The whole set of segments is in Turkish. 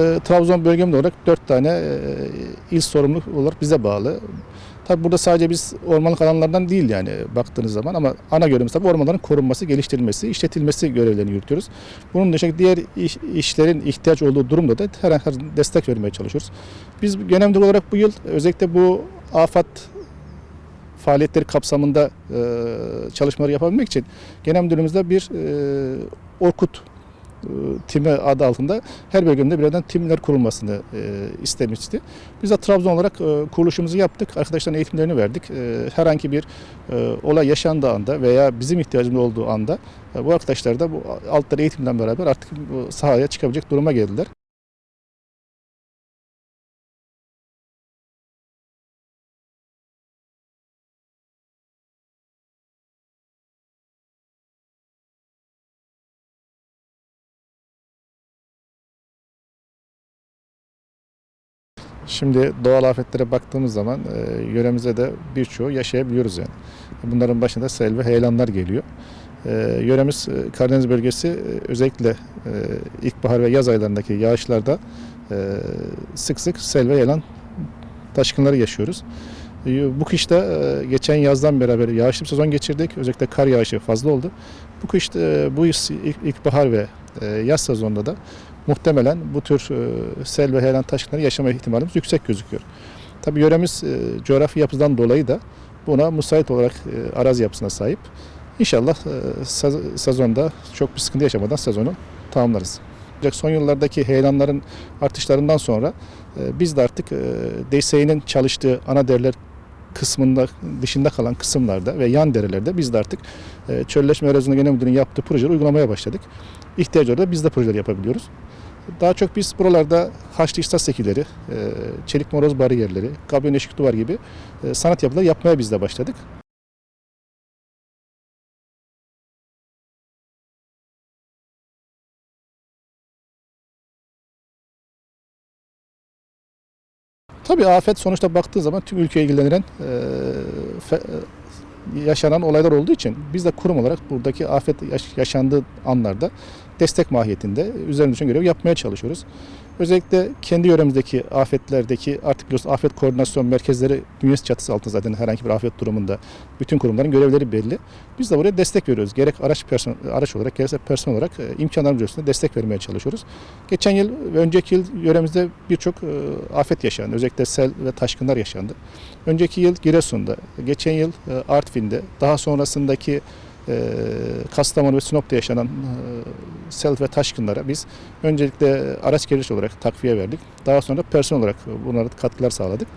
E, Trabzon bölgemde olarak dört tane e, il sorumlu olarak bize bağlı. Tabi burada sadece biz ormanlık alanlardan değil yani baktığınız zaman ama ana görevimiz tabii ormanların korunması, geliştirilmesi, işletilmesi görevlerini yürütüyoruz. Bunun dışında diğer iş- işlerin ihtiyaç olduğu durumda da her her destek vermeye çalışıyoruz. Biz genel müdür olarak bu yıl özellikle bu afet faaliyetleri kapsamında e, çalışmaları yapabilmek için genel müdürlüğümüzde bir e, Orkut e, timi adı altında her bölgemde birden timler kurulmasını e, istemişti. Biz de Trabzon olarak e, kuruluşumuzu yaptık. Arkadaşların eğitimlerini verdik. Herhangi bir e, olay yaşandığı anda veya bizim ihtiyacımız olduğu anda bu arkadaşlar da bu altları eğitimden beraber artık sahaya çıkabilecek duruma geldiler. Şimdi doğal afetlere baktığımız zaman e, yöremize de birçoğu yaşayabiliyoruz yani. Bunların başında sel ve heyelanlar geliyor. E, yöremiz e, Karadeniz bölgesi e, özellikle e, ilkbahar ve yaz aylarındaki yağışlarda e, sık sık sel ve heyelan taşkınları yaşıyoruz. E, Bu kışta geçen yazdan beraber yağışlı bir sezon geçirdik. Özellikle kar yağışı fazla oldu. Bu kış e, bu ilkbahar ve yaz sezonunda da muhtemelen bu tür e, sel ve heyelan taşkınları yaşama ihtimalimiz yüksek gözüküyor. Tabii yöremiz e, coğrafi yapıdan dolayı da buna müsait olarak e, arazi yapısına sahip. İnşallah sez- sezonda çok bir sıkıntı yaşamadan sezonu tamamlarız. Ancak son yıllardaki heyelanların artışlarından sonra biz de artık DSE'nin çalıştığı ana derler kısmında dışında kalan kısımlarda ve yan derelerde biz de artık e, Çölleşme Erozyonu Genel Müdürlüğü'nün yaptığı projeleri uygulamaya başladık. İhtiyaç orada biz de projeler yapabiliyoruz. Daha çok biz buralarda haçlı iştas sekileri, e, çelik moroz bariyerleri, kabyon eşik duvar gibi e, sanat yapıları yapmaya biz de başladık. Tabii afet sonuçta baktığı zaman tüm ülkeyi ilgilendiren e, e, yaşanan olaylar olduğu için biz de kurum olarak buradaki afet yaş- yaşandığı anlarda destek mahiyetinde üzerine düşen görev yapmaya çalışıyoruz. Özellikle kendi yöremizdeki afetlerdeki artık biliyorsunuz afet koordinasyon merkezleri bünyesi çatısı altında zaten herhangi bir afet durumunda bütün kurumların görevleri belli. Biz de buraya destek veriyoruz. Gerek araç person araç olarak gerekse personel olarak e, imkanlarımız ölçüsünde destek vermeye çalışıyoruz. Geçen yıl ve önceki yıl yöremizde birçok e, afet yaşandı. Özellikle sel ve taşkınlar yaşandı. Önceki yıl Giresun'da, geçen yıl e, Artvin'de, daha sonrasındaki e, Kastamonu ve Sinop'ta yaşanan e, sel ve taşkınlara biz öncelikle araç geliş olarak takviye verdik. Daha sonra personel olarak bunlara katkılar sağladık.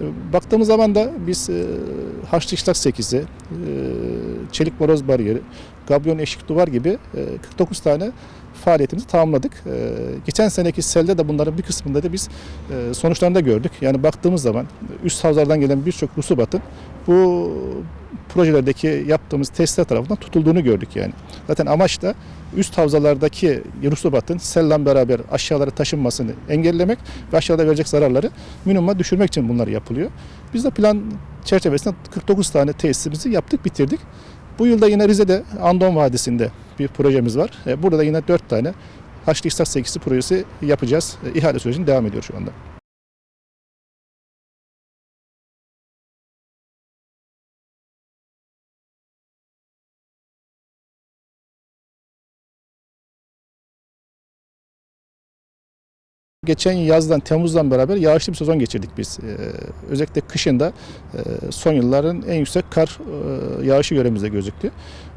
E, Baktığımız zaman da biz e, haçlı işlak 8'i, e, çelik moroz bariyeri, gabyon eşik duvar gibi e, 49 tane faaliyetimizi tamamladık. E, geçen seneki selde de bunların bir kısmında da biz e, sonuçlarını da gördük. Yani baktığımız zaman üst havzalardan gelen birçok rusubatın bu projelerdeki yaptığımız testler tarafından tutulduğunu gördük yani. Zaten amaç da üst havzalardaki rusubatın selle beraber aşağılara taşınmasını engellemek ve aşağıda verecek zararları minimuma düşürmek için bunlar yapılıyor. Biz de plan çerçevesinde 49 tane tesisimizi yaptık, bitirdik. Bu yılda yine Rize'de Andon Vadisi'nde bir projemiz var. E, Burada da yine 4 tane Haçlı İhsas 8'si projesi yapacağız. E, İhale sürecinin devam ediyor şu anda. Geçen yazdan, Temmuz'dan beraber yağışlı bir sezon geçirdik biz. Ee, özellikle kışında e, son yılların en yüksek kar e, yağışı yöremizde gözüktü.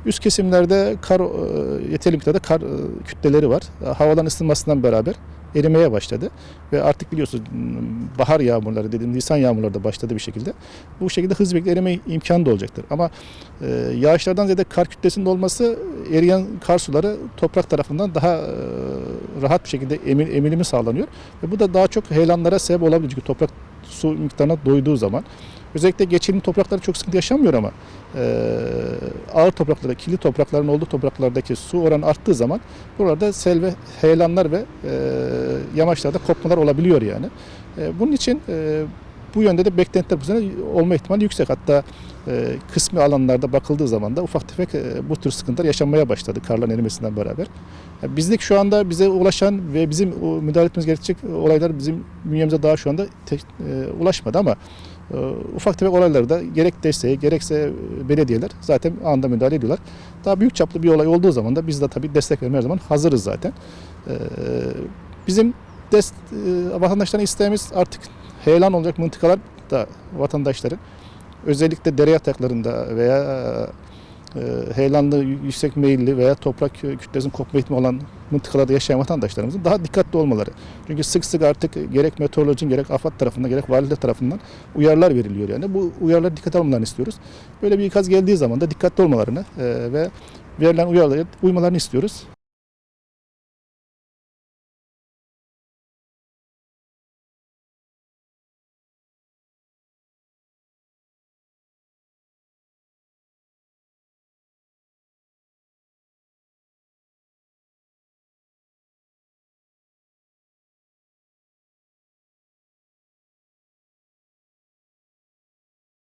Üst kesimlerde kar e, yeterli miktarda kar e, kütleleri var. Havadan ısınmasından beraber erimeye başladı ve artık biliyorsunuz m, bahar yağmurları dediğim Nisan yağmurları da başladı bir şekilde. Bu şekilde hızlı bir erime imkanı da olacaktır. Ama e, yağışlardan ziyade kar kütlesinin olması eriyen kar suları toprak tarafından daha e, rahat bir şekilde emil, emilimi sağlanıyor. Ve bu da daha çok heyelanlara sebep olabilir. Çünkü toprak su miktarına doyduğu zaman. Özellikle geçilim toprakları çok sıkıntı yaşamıyor ama e, ağır topraklarda, kirli toprakların olduğu topraklardaki su oranı arttığı zaman buralarda sel ve heyelanlar ve e, yamaçlarda kopmalar olabiliyor yani. E, bunun için e, bu yönde de beklentiler bu sene olma ihtimali yüksek. Hatta e, kısmi alanlarda bakıldığı zaman da ufak tefek e, bu tür sıkıntılar yaşanmaya başladı karların erimesinden beraber. Ya bizlik şu anda bize ulaşan ve bizim müdahale etmemiz gerekecek olaylar bizim bünyemize daha şu anda tek- e, ulaşmadı ama ufak tefek olaylarda gerek desteği gerekse belediyeler zaten anında müdahale ediyorlar. Daha büyük çaplı bir olay olduğu zaman da biz de tabii destek vermeye zaman hazırız zaten. E, bizim dest, e, vatandaşların isteğimiz artık heyelan olacak mıntıkalar da vatandaşların özellikle dere yataklarında veya e, heyelanlı yüksek meyilli veya toprak kütlesinin kopma ihtimali olan mıntıkalarda yaşayan vatandaşlarımızın daha dikkatli olmaları. Çünkü sık sık artık gerek meteorolojinin gerek AFAD tarafından gerek valilik tarafından uyarılar veriliyor yani. Bu uyarılara dikkat almalarını istiyoruz. Böyle bir ikaz geldiği zaman da dikkatli olmalarını e, ve verilen uyarılara uymalarını istiyoruz.